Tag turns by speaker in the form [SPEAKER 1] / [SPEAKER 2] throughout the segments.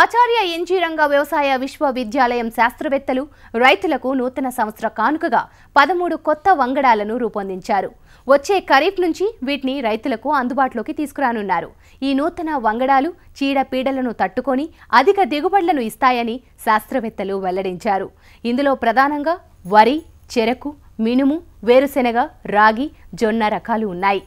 [SPEAKER 1] ఆచార్య NG రంగ వ్యవసాయ విశ్వవిద్యాలయం శాస్త్రవేత్తలు రైతులకు నూతన సంవత్సర కానుకగా పదమూడు కొత్త వంగడాలను రూపొందించారు. వచ్చే ఖరీఫ్ నుంచి వీటిని రైతులకు అందుబాటులోకి తీసుకురానున్నారు. ఈ నూతన వంగడాలు చీడపీడలను తట్టుకొని అధిక దిగుబడులను ఇస్తాయని శాస్త్రవేత్తలు వెల్లడించారు. ఇందులో ప్రధానంగా వరి చెరకు మినుము వేరుశెనగ రాగి జొన్న రకాలు ఉన్నాయి.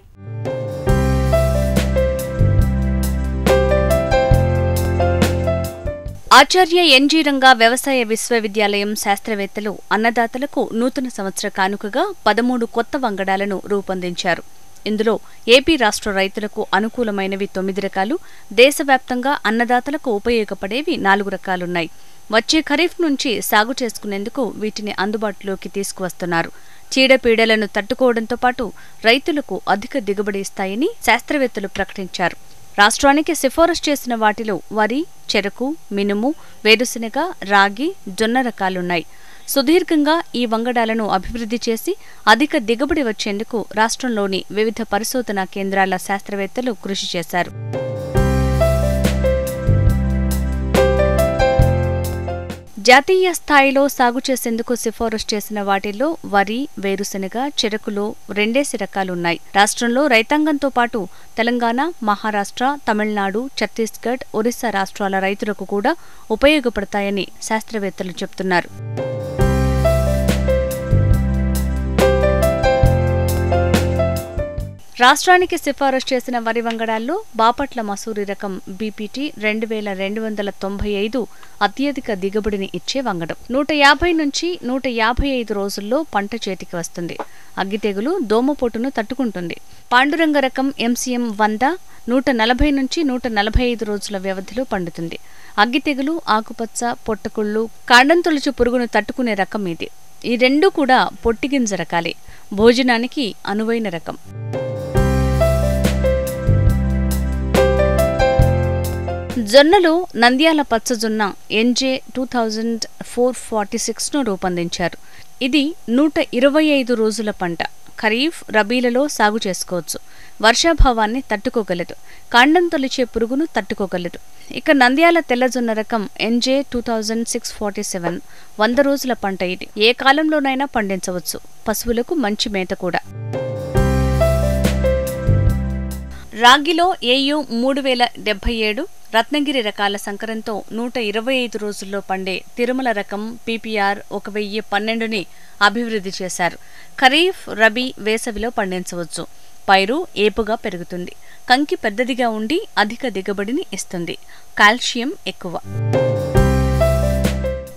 [SPEAKER 2] ఆచార్య ఎన్జీ రంగా వ్యవసాయ విశ్వవిద్యాలయం శాస్త్రవేత్తలు అన్నదాతలకు నూతన సంవత్సర కానుకగా పదమూడు కొత్త వంగడాలను రూపొందించారు. ఇందులో ఏపీ రాష్ట్ర రైతులకు అనుకూలమైనవి తొమ్మిది రకాలు దేశవ్యాప్తంగా అన్నదాతలకు ఉపయోగపడేవి నాలుగు రకాలున్నాయి. వచ్చే ఖరీఫ్ నుంచి సాగు చేసుకునేందుకు వీటిని అందుబాటులోకి తీసుకువస్తున్నారు. చీడపీడలను తట్టుకోవడంతో పాటు రైతులకు అధిక దిగుబడి ఇస్తాయని శాస్త్రవేత్తలు ప్రకటించారు. రాష్ట్రానికి సిఫారసు చేసిన వాటిలో వరి చెరకు మినుము వేరుశెనగ రాగి జొన్న రకాలున్నాయి. సుదీర్ఘంగా ఈ వంగడాలను అభివృద్ధి చేసి అధిక దిగుబడి వచ్చేందుకు రాష్ట్రంలోని వివిధ పరిశోధనా కేంద్రాల శాస్త్రవేత్తలు కృషి చేశారు. జాతీయ స్థాయిలో సాగు చేసేందుకు సిఫారసు చేసిన వాటిల్లో వరి వేరుశెనగ చెరకులో రెండేసి రకాలున్నాయి. రాష్ట్రంలో రైతాంగంతో పాటు తెలంగాణ మహారాష్ట్ర తమిళనాడు ఛత్తీస్గఢ్ ఒరిస్సా రాష్ట్రాల రైతులకు కూడా ఉపయోగపడతాయని శాస్త్రవేత్తలు చెబుతున్నారు రాష్ట్రానికి సిఫారసు చేసిన వరి వంగడాల్లో బాపట్ల మసూరి రకం బీపీటీ రెండు వేల రెండు వందల తొంభై ఐదు అత్యధిక దిగుబడిని ఇచ్చే వంగడం. నూట యాభై నుంచి నూట యాభై ఐదు రోజుల్లో పంట చేతికి వస్తుంది. అగ్గి తెగులు దోమపోటును తట్టుకుంటుంది. పాండురంగ రకం ఎంసీఎం వంద నూట నలభై నుంచి నూట నలభై ఐదు రోజుల వ్యవధిలో పండుతుంది. అగ్గి తెగులు ఆకుపచ్చ పొట్టకుళ్ళు కాండం తొలుచు పురుగును తట్టుకునే రకం ఇది. ఈ రెండూ కూడా పొట్టిగింజ రకాలే. భోజనానికి అనువైన రకం. జొన్నలు Nandyal పచ్చజొన్న NJ two thousand four forty సిక్స్ను రూపొందించారు. ఇది నూట ఇరవై ఐదు రోజుల పంట. ఖరీఫ్ రబీలలో సాగు చేసుకోవచ్చు. వర్షాభావాన్ని తట్టుకోగలదు. కాండం తొలిచే పురుగును తట్టుకోగలదు. ఇక నంద్యాల తెల్లజొన్న రకం NJ two thousand six forty seven వంద రోజుల పంట ఇది. ఏ కాలంలోనైనా పండించవచ్చు. పశువులకు మంచి మేత కూడా. రాగిలో ఏయు మూడు వేల డెబ్బై ఏడు రత్నగిరి రకాల సంకరంతో నూట ఇరవై ఐదు రోజుల్లో పండే తిరుమల రకం పీపీఆర్ ఒక వెయ్యి పన్నెండుని అభివృద్ధి చేశారు. ఖరీఫ్ రబీ వేసవిలో పండించవచ్చు. పైరు ఏపుగా పెరుగుతుంది. కంకి పెద్దదిగా ఉండి అధిక దిగుబడిని ఇస్తుంది. కాల్షియం ఎక్కువ.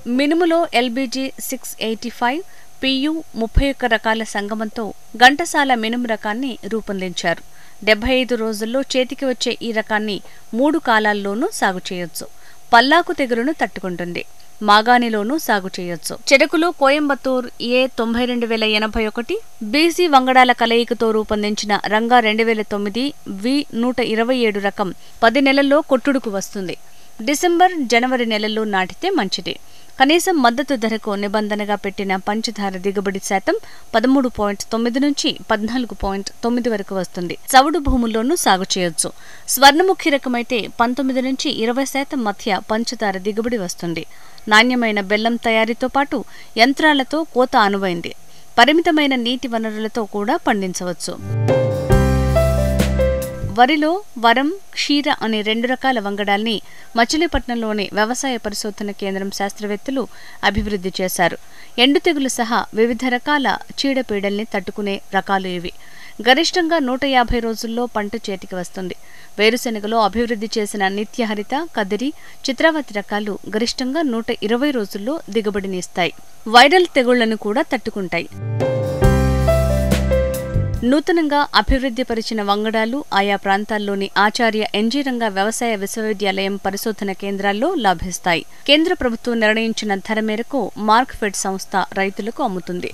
[SPEAKER 2] మినుములో LBG six eighty five PU ముప్పై ఒక్క రకాల సంగమంతో ఘంటసాల మినుము రకాన్ని రూపొందించారు. డెబ్బై ఐదు రోజుల్లో చేతికి వచ్చే ఈ రకాన్ని మూడు కాలాల్లోనూ సాగు చేయొచ్చు. పల్లాకు తెగులును తట్టుకుంటుంది. మాగాణిలోనూ సాగు చేయొచ్చు. చెరుకులో కోయంబత్తూర్ ఏ తొంభై రెండు వేల ఎనభై ఒకటి బీసీ వంగడాల కలయికతో రూపొందించిన రంగా రెండు వేల తొమ్మిది వి నూట ఇరవై ఏడు రకం పది నెలల్లో కొట్టుడుకు వస్తుంది. డిసెంబర్ జనవరి నెలల్లో నాటితే మంచిది. కనీసం మద్దతు ధరకు నిబంధనగా పెట్టిన పంచదార దిగుబడి శాతం పదమూడు పాయింట్ తొమ్మిది నుంచి పద్నాలుగు పాయింట్ తొమ్మిది వరకు వస్తుంది. చవుడు భూముల్లోనూ సాగు చేయొచ్చు. స్వర్ణముఖి రకమైతే పంతొమ్మిది నుంచి ఇరవై శాతం మధ్య పంచదార దిగుబడి వస్తుంది. నాణ్యమైన బెల్లం తయారీతో పాటు యంత్రాలతో కోత అనువైంది. పరిమితమైన నీటి వనరులతో కూడా పండించవచ్చు. వరిలో వరం క్షీర అనే రెండు రకాల వంగడాల్ని మచిలీపట్నంలోని వ్యవసాయ పరిశోధన కేంద్రం శాస్త్రవేత్తలు అభివృద్ధి చేశారు. ఎండు తెగులు సహా వివిధ రకాల చీడపీడల్ని తట్టుకునే రకాలు ఇవి. గరిష్టంగా నూట యాభై రోజుల్లో పంట చేతికి వస్తుంది. వేరుశెనగలో అభివృద్ధి చేసిన నిత్యహరిత కదిరి చిత్రావతి రకాలు గరిష్టంగా నూట ఇరవై రోజుల్లో దిగుబడినిస్తాయి వైరల్ తెగుళ్ళను కూడా తట్టుకుంటాయి. నూతనంగా అభివృద్ధిపరిచిన వంగడాలు ఆయా ప్రాంతాల్లోని ఆచార్య ఎన్జీ రంగ వ్యవసాయ విశ్వవిద్యాలయం పరిశోధన కేంద్రాల్లో లభిస్తాయి. కేంద్ర ప్రభుత్వం నిర్ణయించిన ధర మేరకు మార్క్ఫెడ్ సంస్థ రైతులకు అమ్ముతుంది.